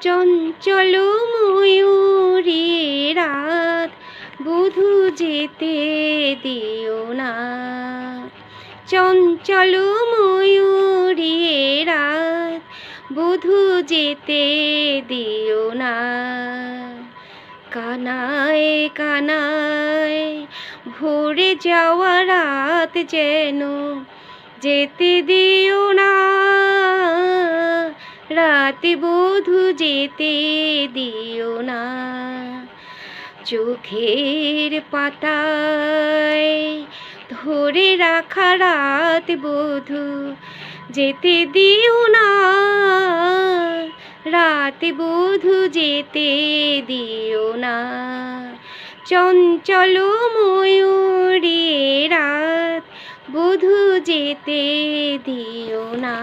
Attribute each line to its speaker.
Speaker 1: চঞ্চল ময়ূরী রাত বধু যেতে দিও না। চঞ্চল ময়ূরী রাত বধু যেতে দিও না। কানায় কানায় ভরে যাওয়া রাত যেন যেতে দিও না। রাতে বধু যেতে দিও না। চোখের পাতায় ধরে রাখা রাত বধু যেতে দিও না। রাতে বধু যেতে দিও না। চঞ্চল ময়ূরী রাত বধু যেতে দিও না।